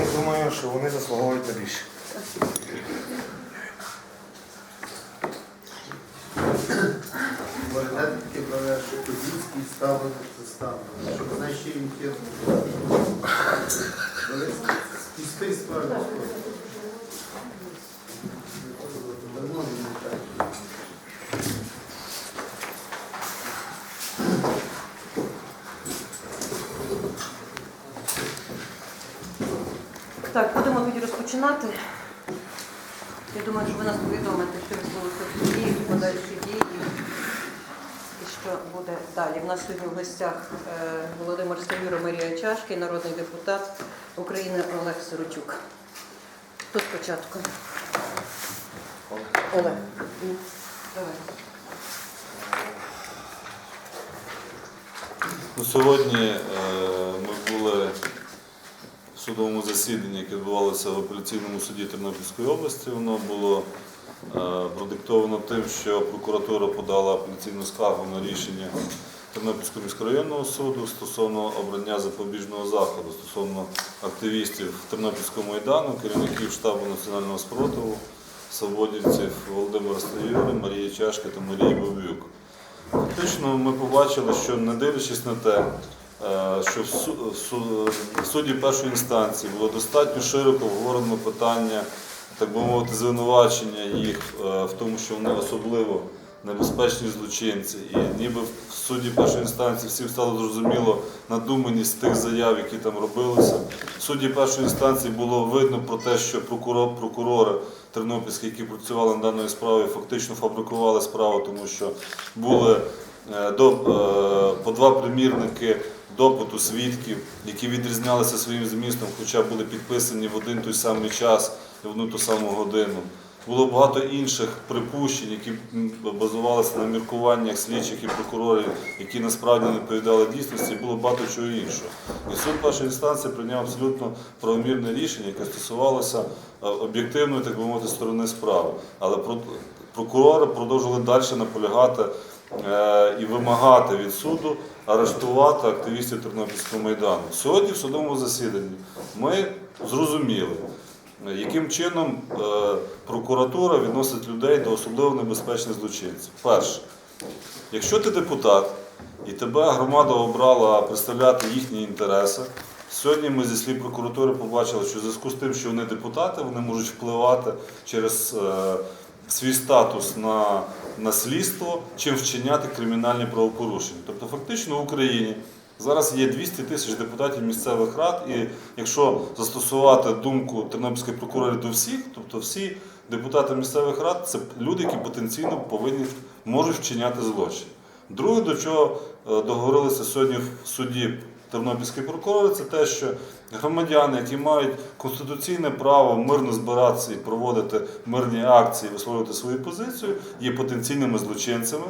тому думаю, що вони заслуговують на більше. Ставлено це ставлення. Щоб знайшли що він справді. Давно не так. Так, розпочинати. Я думаю, що ви нас повідомите, що відбулося в суді, подальші дії і що буде далі. У нас сьогодні в гостях е, Володимир Стаюра, Марія Чашки, народний депутат України Олег Сиротюк. Хто спочатку? Олег. Давай. Ну, сьогодні е, ми були в судовому засіданні, яке відбувалося в апеляційному суді Тернопільської області. Воно було е, продиктовано тим, що прокуратура подала апеляційну скаргу на рішення Тернопільського міськрайонного суду стосовно обрання запобіжного заходу стосовно активістів Тернопільського майдану, керівників штабу національного спротиву, свободівців Володимира Стаюри, Марії Чашки та Марії Бабюк. Фактично ми побачили, що не дивлячись на те, що в су- в су- в суді першої інстанції було достатньо широко обговорено питання, так би мовити, звинувачення їх е, в тому, що вони особливо небезпечні злочинці. І ніби в суді першої інстанції всім стало зрозуміло надуманість тих заяв, які там робилися. В суді першої інстанції було видно про те, що прокурор, прокурори тернопільські, які працювали над даною справою, фактично фабрикували справу, тому що були е, до, е, по два примірники допиту свідків, які відрізнялися своїм змістом, хоча були підписані в один той самий час і в одну ту саму годину. Було багато інших припущень, які базувалися на міркуваннях слідчих і прокурорів, які насправді не відповідали дійсності, було багато чого іншого. І суд першої інстанції прийняв абсолютно правомірне рішення, яке стосувалося е, об'єктивної, так би мовити, сторони справи. Але про- прокурори продовжували далі наполягати е, і вимагати від суду арештувати активістів Тернопільського майдану. Сьогодні в судовому засіданні ми зрозуміли, яким чином е, прокуратура відносить людей до особливо небезпечних злочинців. Перше, якщо ти депутат і тебе громада обрала представляти їхні інтереси, сьогодні ми зі слів прокуратури побачили, що в зв'язку з тим, що вони депутати, вони можуть впливати через е, свій статус на, на слідство, чим вчиняти кримінальні правопорушення. Тобто, фактично в Україні Зараз є 200 тисяч депутатів місцевих рад, і якщо застосувати думку тернопільських прокурорів до всіх, тобто всі депутати місцевих рад це люди, які потенційно повинні можуть вчиняти злочин. Друге, до чого е, договорилися сьогодні в суді тернопільські прокурори, це те, що громадяни, які мають конституційне право мирно збиратися і проводити мирні акції, висловлювати свою позицію, є потенційними злочинцями.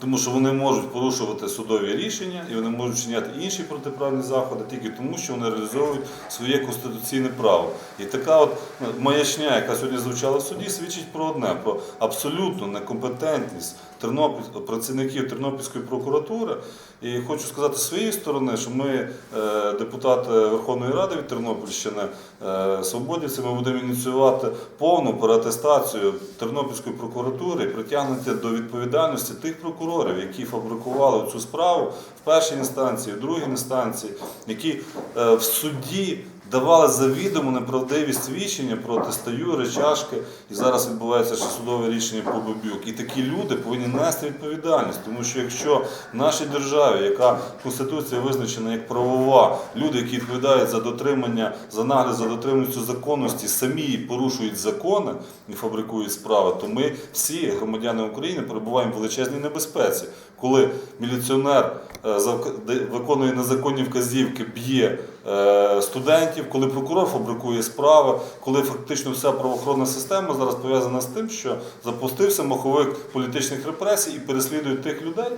Тому що вони можуть порушувати судові рішення і вони можуть вчиняти інші протиправні заходи тільки тому, що вони реалізовують своє конституційне право. І така от ну, маячня, яка сьогодні звучала в суді, свідчить про одне: про абсолютну некомпетентність Тернопіль, працівників Тернопільської прокуратури. І хочу сказати з своєї сторони, що ми, е, депутати Верховної Ради від Тернопільщини, е, свободівці, ми будемо ініціювати повну переатестацію Тернопільської прокуратури і притягнути до відповідальності тих прокурорів, які фабрикували цю справу в першій інстанції, в другій інстанції, які е, в суді давали завідомо неправдиві свідчення проти стаюри, чашки, і зараз відбувається ще судове рішення по Бабюк. І такі люди повинні нести відповідальність, тому що якщо в нашій державі, яка Конституція визначена як правова, люди, які відповідають за дотримання, за нагляд за дотриманістю законності, самі порушують закони і фабрикують справи, то ми всі громадяни України перебуваємо в величезній небезпеці, коли міліціонер е, виконує незаконні вказівки, б'є е, студентів, коли прокурор фабрикує справи, коли фактично вся правоохоронна система зараз пов'язана з тим, що запустився маховик політичних репресій і переслідують тих людей,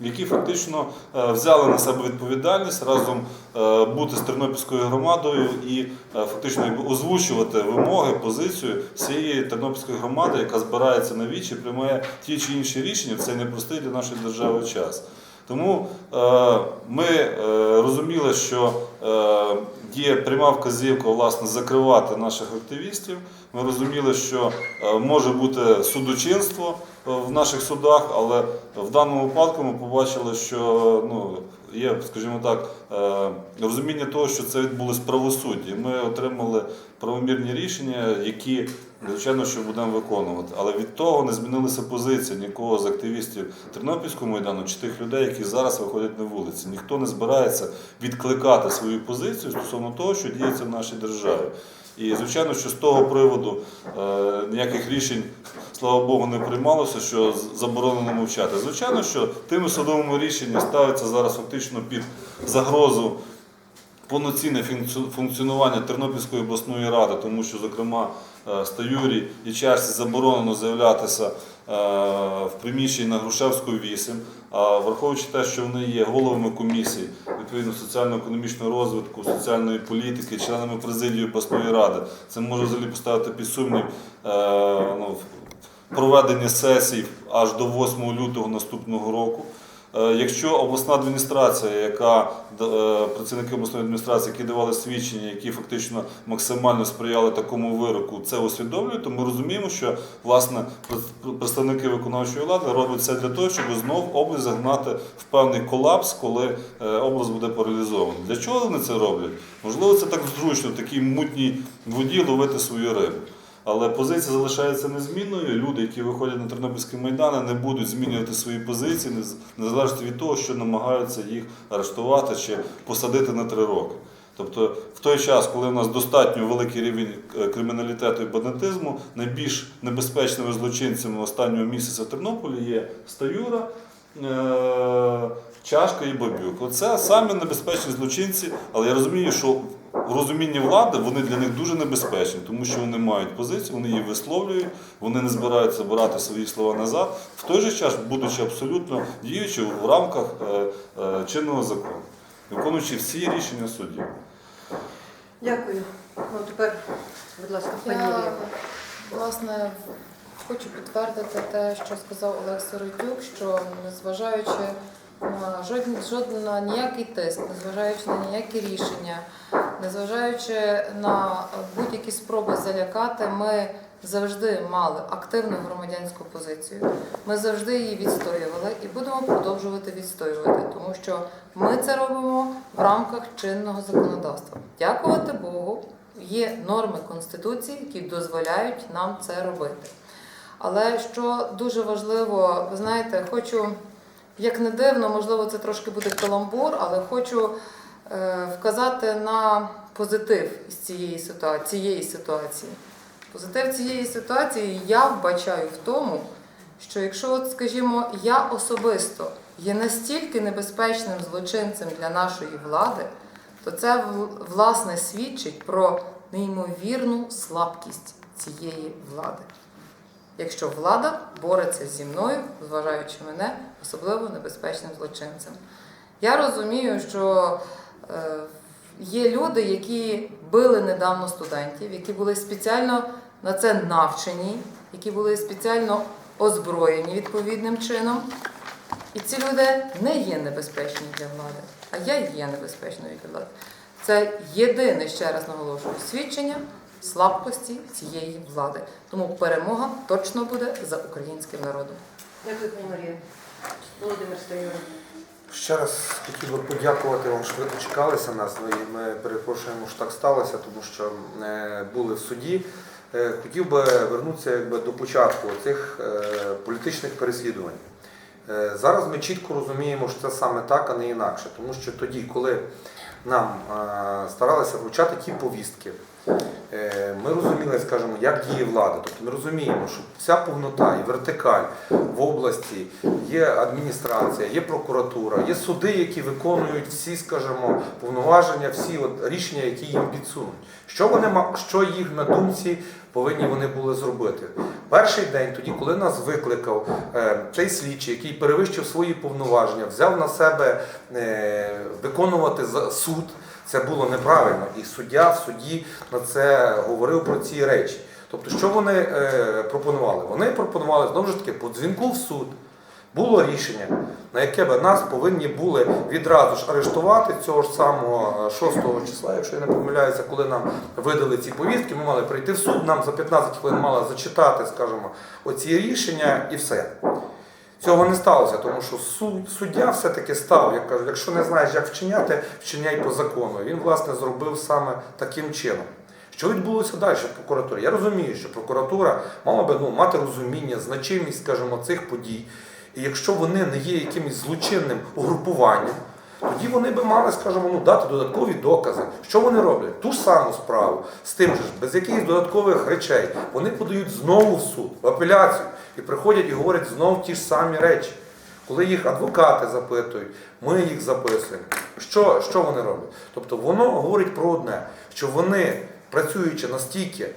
які фактично е, взяли на себе відповідальність разом е, бути з Тернопільською громадою і е, фактично озвучувати вимоги, позицію всієї Тернопільської громади, яка збирається на вічі, приймає ті чи інші рішення в цей непростий для нашої держави час. Тому ми розуміли, що є пряма вказівка власне закривати наших активістів. Ми розуміли, що може бути судочинство в наших судах, але в даному випадку ми побачили, що ну, є, скажімо так, е, розуміння того, що це відбулось правосудді. Ми отримали правомірні рішення, які, звичайно, що будемо виконувати. Але від того не змінилася позиція нікого з активістів Тернопільського майдану чи тих людей, які зараз виходять на вулиці. Ніхто не збирається відкликати свою позицію стосовно того, що діється в нашій державі. І звичайно, що з того приводу е, ніяких рішень, слава Богу, не приймалося, що заборонено мовчати. Звичайно, що тими судовими рішеннями ставиться зараз фактично під загрозу повноцінне функціонування Тернопільської обласної ради, тому що, зокрема, е, Стаюрі і Черсі заборонено з'являтися е, в приміщенні на Грушевську 8, а враховуючи те, що вони є головами комісій відповідно соціально-економічного розвитку, соціальної політики, членами президії обласної ради, це може взагалі поставити під сумнів е, ну, проведення сесій аж до 8 лютого наступного року. Е, Якщо обласна адміністрація, яка е, працівники обласної адміністрації, які давали свідчення, які фактично максимально сприяли такому вироку, це усвідомлюють, то ми розуміємо, що власне представники виконавчої влади роблять це для того, щоб знов область загнати в певний колапс, коли е, область буде паралізована. Для чого вони це роблять? Можливо, це так зручно такій мутній воді ловити свою рибу. Але позиція залишається незмінною. Люди, які виходять на Тернопільські майдани, не будуть змінювати свої позиції, незалежно від того, що намагаються їх арештувати чи посадити на три роки. Тобто, в той час, коли у нас достатньо великий рівень е, криміналітету і бандитизму, найбільш небезпечними злочинцями останнього місяця в Тернополі є Стаюра, е, Чашка і Бабюк. Оце самі небезпечні злочинці, але я розумію, що в розумінні влади вони для них дуже небезпечні, тому що вони мають позицію, вони її висловлюють, вони не збираються брати свої слова назад, в той же час, будучи абсолютно діючи в рамках е, е, чинного закону, виконуючи всі рішення суддів. Дякую. Ну, тепер, будь ласка, пані Я власне хочу підтвердити те, що сказав Олег Сиротюк, що незважаючи жоден на ніякий тиск, незважаючи на ніякі рішення, незважаючи на будь-які спроби залякати, ми завжди мали активну громадянську позицію. Ми завжди її відстоювали і будемо продовжувати відстоювати, тому що ми це робимо в рамках чинного законодавства. Дякувати Богу, є норми Конституції, які дозволяють нам це робити. Але що дуже важливо, ви знаєте, хочу, як не дивно, можливо, це трошки буде каламбур, але хочу е, вказати на позитив із цієї ситуації, цієї ситуації. Позитив цієї ситуації я вбачаю в тому, що якщо, от, скажімо, я особисто є настільки небезпечним злочинцем для нашої влади, то це власне свідчить про неймовірну слабкість цієї влади. Якщо влада бореться зі мною, вважаючи мене особливо небезпечним злочинцем. Я розумію, що е, є люди, які били недавно студентів, які були спеціально на це навчені, які були спеціально озброєні відповідним чином. І ці люди не є небезпечні для влади, а я є небезпечною для влади. Це єдине, ще раз наголошую, свідчення слабкості цієї влади. Тому перемога точно буде за українським народом. Дякую, пані Марія. Володимир Стаюра. Ще раз хотів би подякувати вам, що ви дочекалися нас. Ми перепрошуємо, що так сталося, тому що е, були в суді. Е, Хотів би вернутися якби, до початку цих е, політичних переслідувань. Зараз ми чітко розуміємо, що це саме так, а не інакше. Тому що тоді, коли нам старалися вручати ті повістки, ми розуміли, скажімо, як діє влада. Тобто ми розуміємо, що вся повнота і вертикаль в області є адміністрація, є прокуратура, є суди, які виконують всі, скажімо, повноваження, всі от рішення, які їм підсунуть. Що вони що їх на думці повинні вони були зробити? Перший день, тоді, коли нас викликав е, цей слідчий, який перевищив свої повноваження, взяв на себе е, виконувати суд. Це було неправильно, і суддя в суді на це говорив про ці речі. Тобто, що вони е, пропонували? Вони пропонували знову ж таки по дзвінку в суд було рішення, на яке би нас повинні були відразу ж арештувати цього ж самого е, 6 числа, якщо я не помиляюся, коли нам видали ці повістки, ми мали прийти в суд, нам за 15 хвилин мали зачитати, скажімо, оці рішення і все. Цього не сталося, тому що суд, суддя все-таки став, як кажуть, якщо не знаєш, як вчиняти, вчиняй по закону. Він, власне, зробив саме таким чином. Що відбулося далі в прокуратурі? Я розумію, що прокуратура мала би ну, мати розуміння, значимість, скажімо, цих подій. І якщо вони не є якимось злочинним угрупуванням, тоді вони би мали, скажімо, ну, дати додаткові докази. Що вони роблять? Ту саму справу з тим же без якихось додаткових речей. Вони подають знову в суд, в апеляцію, і приходять і говорять знову ті ж самі речі. Коли їх адвокати запитують, ми їх записуємо. Що, що вони роблять? Тобто воно говорить про одне, що вони, працюючи настільки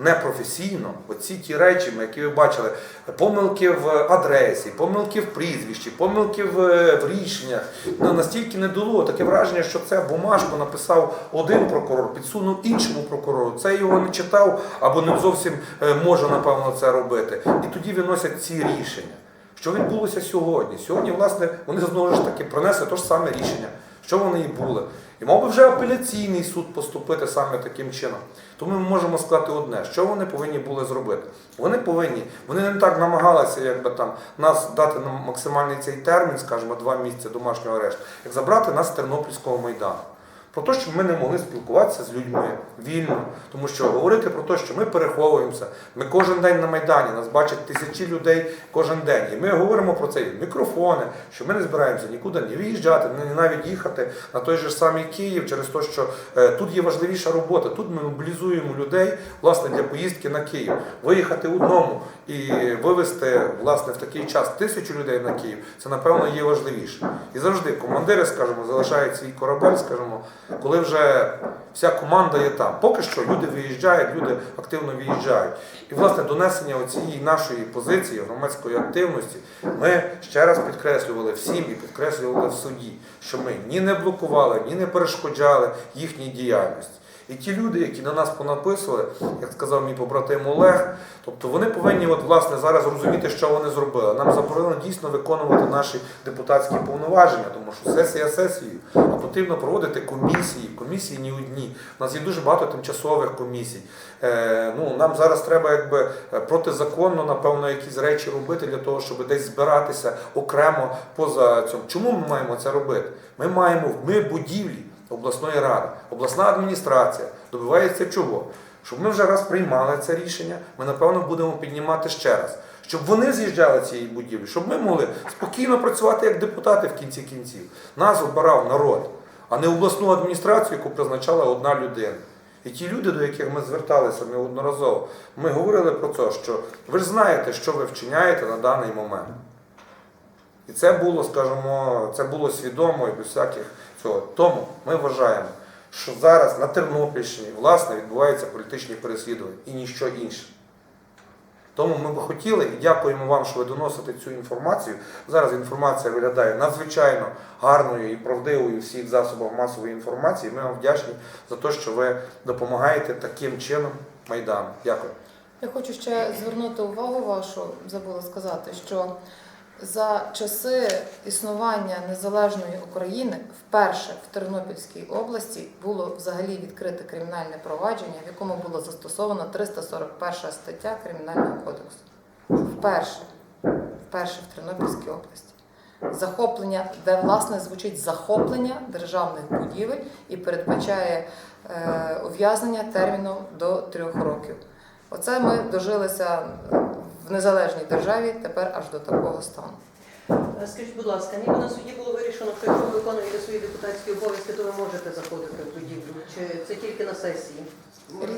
непрофесійно, оці ті речі, які ви бачили, помилки в адресі, помилки в прізвищі, помилки в, в рішеннях, ну, настільки не дало. Таке враження, що це бумажку написав один прокурор, підсунув іншому прокурору. Це його не читав або не зовсім е, може, напевно, це робити. І тоді виносять ці рішення. Що відбулося сьогодні? Сьогодні, власне, вони знову ж таки принесли те ж саме рішення, що вони і були. І мав би вже апеляційний суд поступити саме таким чином. Тому ми можемо сказати одне, що вони повинні були зробити. Вони повинні, вони не так намагалися, якби там нас дати нам максимальний цей термін, скажімо, два місяці домашнього арешту, як забрати нас з Тернопільського майдану. Про те, що ми не могли спілкуватися з людьми вільно, тому що говорити про те, що ми переховуємося, ми кожен день на Майдані, нас бачать тисячі людей кожен день. І ми говоримо про це мікрофони, що ми не збираємося нікуди не виїжджати, не навіть їхати на той же самий Київ через те, що е, тут є важливіша робота. Тут ми мобілізуємо людей власне для поїздки на Київ. Виїхати одному і вивезти власне в такий час тисячу людей на Київ, це напевно є важливіше. І завжди командири, скажімо, залишають свій корабель, скажімо, коли вже вся команда є там. Поки що люди виїжджають, люди активно виїжджають. І власне донесення цієї нашої позиції громадської активності ми ще раз підкреслювали всім і підкреслювали в суді, що ми ні не блокували, ні не перешкоджали їхній діяльності. І ті люди, які на нас понаписували, як сказав мій побратим Олег, тобто вони повинні от, власне, зараз розуміти, що вони зробили. Нам заборонено дійсно виконувати наші депутатські повноваження, тому що сесія сесією, а потрібно проводити комісії. Комісії ні одні. У нас є дуже багато тимчасових комісій. Е, ну, нам зараз треба якби протизаконно, напевно, якісь речі робити для того, щоб десь збиратися окремо поза цьому. Чому ми маємо це робити? Ми маємо ми будівлі обласної ради, обласна адміністрація добивається чого? Щоб ми вже раз приймали це рішення, ми напевно будемо піднімати ще раз. Щоб вони з'їжджали цієї будівлі, щоб ми могли спокійно працювати як депутати в кінці кінців. Нас обирав народ, а не обласну адміністрацію, яку призначала одна людина. І ті люди, до яких ми зверталися неодноразово, ми говорили про те, що ви ж знаєте, що ви вчиняєте на даний момент. І це було, скажімо, це було свідомо і без всяких цього. Тому ми вважаємо, що зараз на Тернопільщині власне відбуваються політичні переслідування і ніщо інше. Тому ми би хотіли і дякуємо вам, що ви доносите цю інформацію. Зараз інформація виглядає надзвичайно гарною і правдивою всіх засобах масової інформації. Ми вам вдячні за те, що ви допомагаєте таким чином Майдану. Дякую. Я хочу ще звернути увагу вашу, забула сказати, що за часи існування незалежної України вперше в Тернопільській області було взагалі відкрите кримінальне провадження, в якому було застосовано 341 стаття Кримінального кодексу. Вперше, вперше в Тернопільській області. Захоплення, де власне звучить захоплення державних будівель і передбачає е, ув'язнення терміном до трьох років. Оце ми дожилися в незалежній державі тепер аж до такого стану. Е, Скажіть, будь ласка, ніби на суді було вирішено, що якщо ви виконуєте свої депутатські обов'язки, то ви можете заходити в будівлю. Чи це тільки на сесії?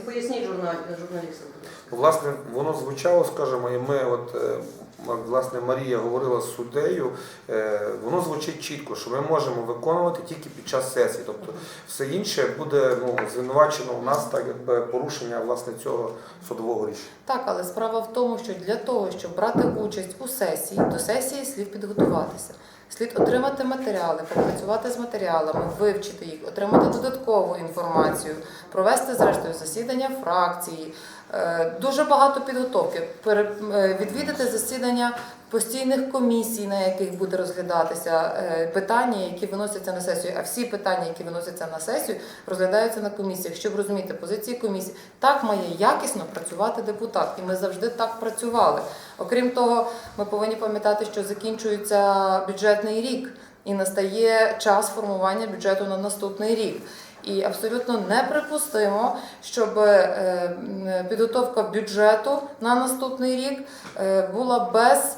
Поясніть журнал, журналістам. Власне, воно звучало, скажімо, і ми, от е, власне, Марія говорила з суддею, е, воно звучить чітко, що ми можемо виконувати тільки під час сесії. Тобто все інше буде ну, звинувачено у нас так, якби порушення власне цього судового рішення. Так, але справа в тому, що для того, щоб брати участь у сесії, до сесії слід підготуватися. Слід отримати матеріали, попрацювати з матеріалами, вивчити їх, отримати додаткову інформацію, провести зрештою засідання фракції. Е, Дуже багато підготовки, е, відвідати засідання постійних комісій, на яких буде розглядатися е, питання, які виносяться на сесію. А всі питання, які виносяться на сесію, розглядаються на комісіях, щоб розуміти позиції комісії. Так має якісно працювати депутат, і ми завжди так працювали. Окрім того, ми повинні пам'ятати, що закінчується бюджетний рік і настає час формування бюджету на наступний рік. І абсолютно неприпустимо, щоб е, підготовка бюджету на наступний рік е, була без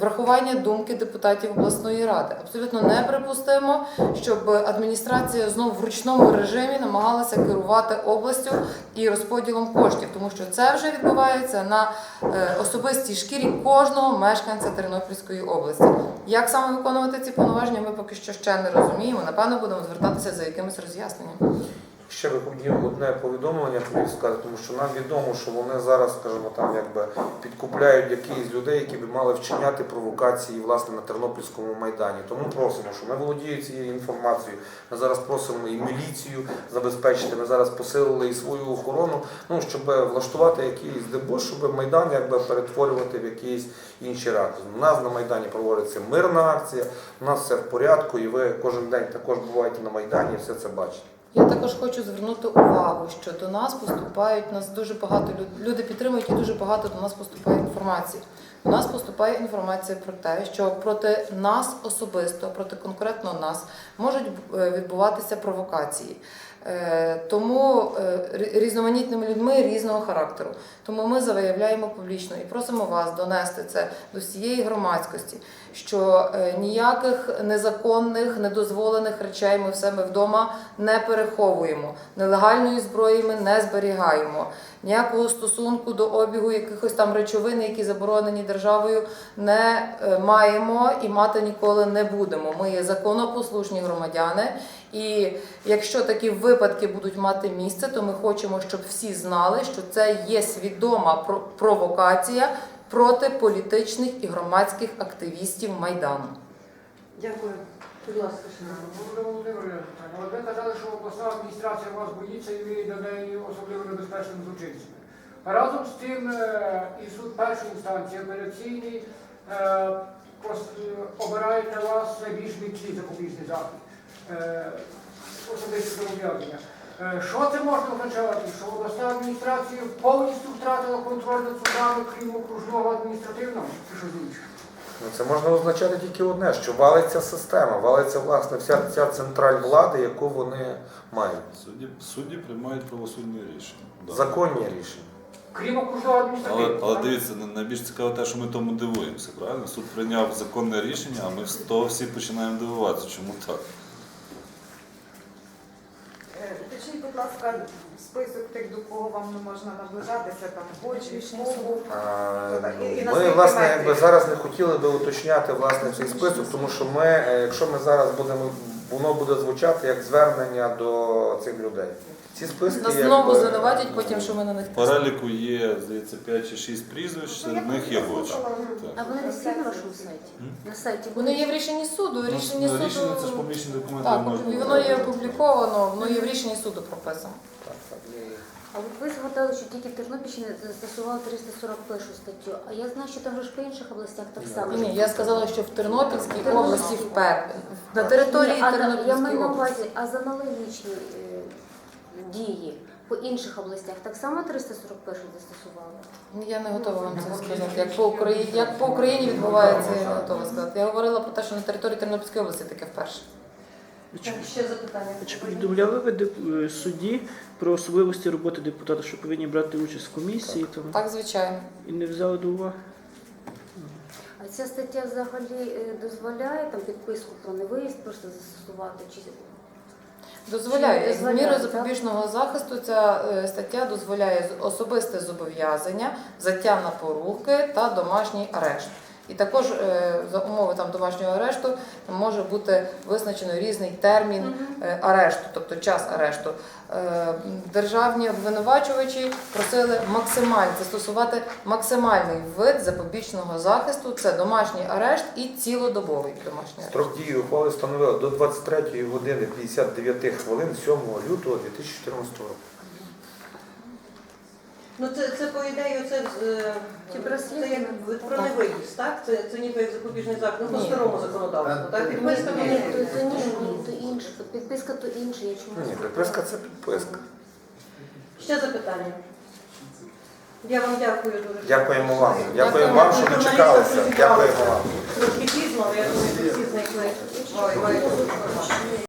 врахування думки депутатів обласної ради. Абсолютно неприпустимо, щоб адміністрація знову в ручному режимі намагалася керувати областю і розподілом коштів, тому що це вже відбувається на е, особистій шкірі кожного мешканця Тернопільської області. Як саме виконувати ці повноваження, ми поки що ще не розуміємо. Напевно, будемо звертатися за якимось роз'ясненням. Ще би хотів одне повідомлення хотів сказати, тому що нам відомо, що вони зараз, скажімо, там якби підкупляють якихось людей, які б мали вчиняти провокації власне на Тернопільському майдані. Тому просимо, що ми володіємо цією інформацією. Ми зараз просимо і міліцію забезпечити. Ми зараз посилили і свою охорону, ну щоб влаштувати якийсь дебош, щоб майдан якби перетворювати в якісь інші ракурси. У нас на майдані проводиться мирна акція. У нас все в порядку, і ви кожен день також буваєте на майдані, і все це бачите. Я також хочу звернути увагу, що до нас поступають нас дуже багато люди підтримують і дуже багато до нас поступає інформації. До нас поступає інформація про те, що проти нас особисто, проти конкретно нас можуть е, відбуватися провокації. Е, Тому е, різноманітними людьми різного характеру. Тому ми заявляємо публічно і просимо вас донести це до всієї громадськості, що ніяких незаконних, недозволених речей ми в себе вдома не переховуємо. Нелегальної зброї ми не зберігаємо. Ніякого стосунку до обігу якихось там речовин, які заборонені державою, не е, маємо і мати ніколи не будемо. Ми є законопослушні громадяни, і якщо такі випадки будуть мати місце, то ми хочемо, щоб всі знали, що це є свідома про- провокація проти політичних і громадських активістів майдану. Дякую. От ви казали, що обласна адміністрація вас боїться і ви до неї особливо небезпечними злочинцями. Разом з тим е, і суд першої інстанції апеляційний е, обирає для вас найбільш міцний запобіжний захід. Е, Особисте зобов'язання. Що це можна означати? Що обласна адміністрація повністю втратила контроль над судами, крім окружного адміністративного чи щось інше? Ну, Це можна означати тільки одне, що валиться система, валиться власне вся ця централь влади, яку вони мають. Судді, судді приймають правосудні рішення. Да. Законні рішення. Крім окружного Але, адміністративного. але так? дивіться, найбільш цікаво те, що ми тому дивуємося, правильно? Суд прийняв законне рішення, а ми з того всі починаємо дивуватися, чому так. Е, Уточніть, будь ласка, список тих, до кого вам не можна наближатися, там Бочі, Шкобу. А, І- і Ми власне якби зараз не хотіли би уточняти власне цей список, тому що ми, е, якщо ми зараз будемо, воно буде звучати як звернення до цих людей. Ці списки Нас якби, знову звинуватять потім, що ми на них В переліку є, здається, 5 чи 6 прізвищ, серед них є Гоч. А вони не всі на вашому сайті? На сайті Вони є в рішенні суду. Ну, Рішення ну, Рішення це ж публічні документи. так, воно є опубліковано, воно є в рішенні суду прописано. А от ви згадали, що тільки в Тернопільщині застосували 341 статтю. А я знаю, що там же по інших областях так само. Ні, я сказала, що в Тернопільській області вперше. На території Ні, а Я маю на області. увазі, а за аналогічні е, дії по інших областях так само 341 застосували? Я не готова вам це сказати. Як по Україні, як по Україні відбувається, я не готова сказати. Я говорила про те, що на території Тернопільської області таке вперше. Так, ще запитання. Чи повідомляли ви е, судді про особливості роботи депутата, що повинні брати участь в комісії там, Так, звичайно. і не взяли до уваги? А ця стаття взагалі е, дозволяє там підписку про невиїзд просто застосувати? Чи Дозволяє з дозволяє, мірою запобіжного захисту. Ця е, стаття дозволяє особисте зобов'язання, взяття на поруки та домашній арешт. І також е, за умови там домашнього арешту може бути визначено різний термін е, арешту, тобто час арешту. Е, Державні обвинувачувачі просили максимально застосувати максимальний вид запобічного захисту. Це домашній арешт і цілодобовий домашній арешт. Строк дії ухвали встановили до 23 години 59 хвилин 7 лютого 2014 року. Ну це, це по ідеї, це, е, Ті це як про невиїзд, так? Це, це ніби як запобіжний захід, ну по Ні. старому законодавству, так? Підписка Ні, мені. то, то ні, ні, то інше, то підписка то інше, я чомусь. Ні, підписка це підписка. Ще запитання. Я вам дякую дуже. Дякуємо вам. Дякуємо вам, що дочекалися. Дякуємо вам. Трошки пізно, але я думаю, що всі знайшли. Ой.